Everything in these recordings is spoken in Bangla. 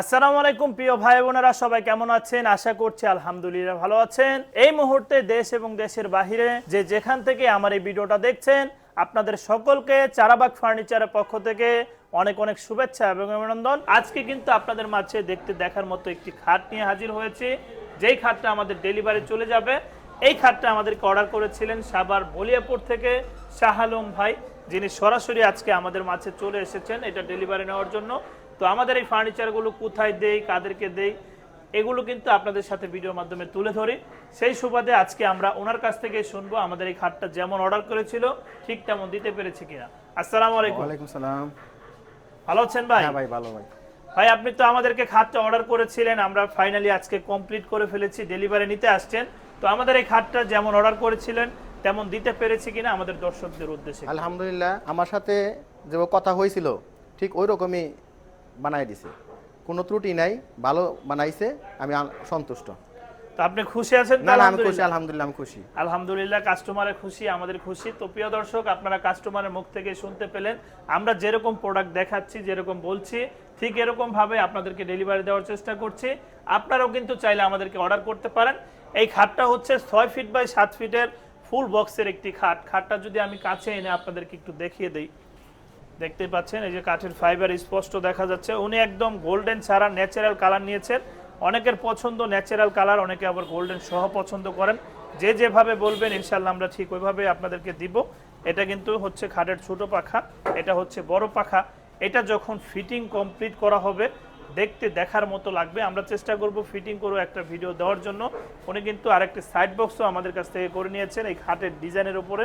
আসসালামু আলাইকুম, প্রিয় ভাই বোনেরা, সবাই কেমন আছেন? আশা করছি আলহামদুলিল্লাহ ভালো আছেন। এই মুহূর্তে দেশ এবং দেশের বাহিরে যে যেখান থেকে আমার এই ভিডিওটা দেখছেন, আপনাদের সকলকে চারাবাগ ফার্নিচারের পক্ষ থেকে অনেক অনেক শুভেচ্ছা এবং অভিনন্দন। আজকে কিন্তু আপনাদের মাঝে দেখতে দেখার মতো একটি খাট নিয়ে হাজির হয়েছে। যেই খাটটা আমাদের ডেলিভারি চলে যাবে, এই খাটটা আমাদেরকে অর্ডার করেছিলেন সাবার বলিয়াপুর থেকে শাহালম ভাই, যিনি সরাসরি আজকে আমাদের মাঝে চলে এসেছেন এটা ডেলিভারি নেওয়ার জন্য। তো আমাদের এই ফার্নিচারগুলো কোথায় দেই কাদেরকে দেই এগুলো কিন্তু আপনাদের সাথে ভিডিওর মাধ্যমে তুলে ধরি। সেই সুবাদে আজকে আমরা ওনার কাছ থেকে শুনব আমাদের এই খাটটা যেমন অর্ডার করেছিল ঠিক তেমন দিতে পেরেছে কিনা। আসসালামু আলাইকুম। ওয়ালাইকুম সালাম। ভালো আছেন ভাই? হ্যাঁ ভাই ভালো ভাই। ভাই আপনি তো আমাদেরকে খাটটা অর্ডার করেছিলেন আমরা ফাইনালি আজকে কমপ্লিট করে ফেলেছি ডেলিভারি নিতে আসছেন। তো আমাদের এই খাটটা যেমন অর্ডার করেছিলেন তেমন দিতে পেরেছি কিনা আমাদের দর্শকদের উদ্দেশ্যে? আলহামদুলিল্লাহ আমার সাথে যে কথা হয়েছিল ঠিক ওই রকমই বানাই দিছে। কোনো ত্রুটি নাই ভালো বানাইছে আমি সন্তুষ্ট। তো আপনি খুশি আছেন? না আমি খুশি আলহামদুলিল্লাহ আমি খুশি। আলহামদুলিল্লাহ কাস্টমারের খুশি আমাদের খুশি। তো প্রিয় দর্শক আপনারা কাস্টমারের মুখ থেকে শুনতে পেলেন। আমরা যেরকম প্রোডাক্ট দেখাচ্ছি যেরকম বলছি ঠিক এরকম ভাবে আপনাদেরকে ডেলিভারি দেওয়ার চেষ্টা করছি। আপনারাও কিন্তু চাইলে আমাদেরকে অর্ডার করতে পারেন। এই খাটটা হচ্ছে ছয় ফিট বাই সাত ফিটের ফুল বক্সের একটি খাট। খাটটা যদি আমি কাছে এনে আপনাদেরকে একটু দেখিয়ে দিই। দেখতে পাচ্ছেন, এই যে কাঠের ফাইবার স্পষ্ট দেখা যাচ্ছে। উনি একদম গোল্ডেন ছাড়া ন্যাচারাল কালার নিয়েছেন। অনেকের পছন্দ ন্যাচারাল কালার অনেকে আবার গোল্ডেন সহ পছন্দ করেন। যে যেভাবে বলবেন ইনশাল্লাহ আমরা ঠিক ওইভাবে আপনাদেরকে দিব। এটা কিন্তু হচ্ছে খাটের ছোট পাখা, এটা হচ্ছে বড় পাখা। এটা যখন ফিটিং কমপ্লিট করা হবে, দেখতে দেখার মতো লাগবে। আমরা চেষ্টা করব ফিটিং করে একটা ভিডিও দেওয়ার জন্য। উনি কিন্তু আরেকটি সাইড বক্সও আমাদের কাছ থেকে করে নিয়েছেন, এই খাটের ডিজাইনের উপরে।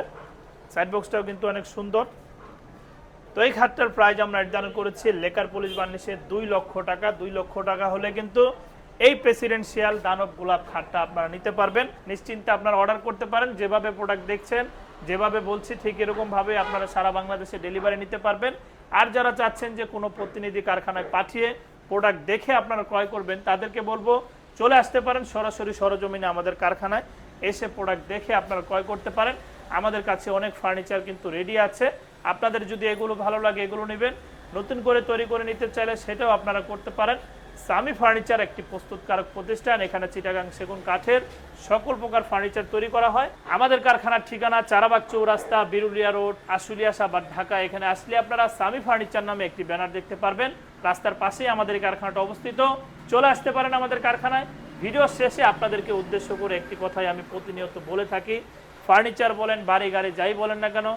সাইড বক্সটাও কিন্তু অনেক সুন্দর। তো এই খাতটার প্রাইজ আমরা নির্ধারণ করেছি, লেকার পুলিশ বার্নিশে দুই লক্ষ টাকা, দুই লক্ষ টাকা হলে কিন্তু এই প্রেসিডেন্সিয়াল দানব গোলাপ খাটটা আপনারা নিতে পারবেন। নিশ্চিন্তে আপনারা অর্ডার করতে পারেন, যেভাবে প্রোডাক্ট দেখছেন, যেভাবে বলছি ঠিক এরকমভাবে আপনারা সারা বাংলাদেশে ডেলিভারি নিতে পারবেন। আর যারা চাচ্ছেন যে কোনো প্রতিনিধি কারখানায় পাঠিয়ে প্রোডাক্ট দেখে আপনারা ক্রয় করবেন, তাদেরকে বলব, চলে আসতে পারেন সরাসরি সরজমিনে আমাদের কারখানায়। এসে প্রোডাক্ট দেখে আপনারা ক্রয় করতে পারেন। আমাদের কাছে অনেক ফার্নিচার কিন্তু রেডি আছে। আপনাদের যদি এগুলো ভালো লাগে, এগুলো নেবেন। নতুন করে তৈরি করে নিতে চাইলে সেটাও আপনারা করতে পারেন। সামি ফার্নিচার একটি প্রস্তুতকারক প্রতিষ্ঠান, এখানে চিটাগাং সেগুন কাঠের সকল প্রকার ফার্নিচার তৈরি করা হয়। আমাদের কারখানার ঠিকানা চারাবাগ চৌরাস্তা, বিরুলিয়া রোড, আশুলিয়া সাবাদ ঢাকা। এখানে আসলে আপনারা সামি ফার্নিচার নামে একটি ব্যানার দেখতে পারবেন। রাস্তার পাশেই আমাদের এই কারখানাটা অবস্থিত। চলে আসতে পারেন আমাদের কারখানায়। ভিডিও শেষে আপনাদেরকে উদ্দেশ্য করে একটি কথাই আমি প্রতিনিয়ত বলে থাকি। ফার্নিচার বলেন, বাড়ি গাড়ি যাই বলেন না কেন,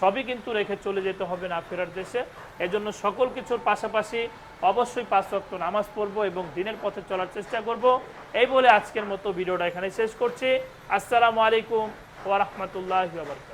সবই কিন্তু রেখে চলে যেতে হবে না ফেরার দেশে। এজন্য সকল কিছুর পাশাপাশি অবশ্যই পাঁচ রক্ত নামাজ পড়ব এবং দিনের পথে চলার চেষ্টা করব। এই বলে আজকের মতো ভিডিওটা এখানে শেষ করছি। আসসালামু আলাইকুম ওয়া বারাকাতুহু।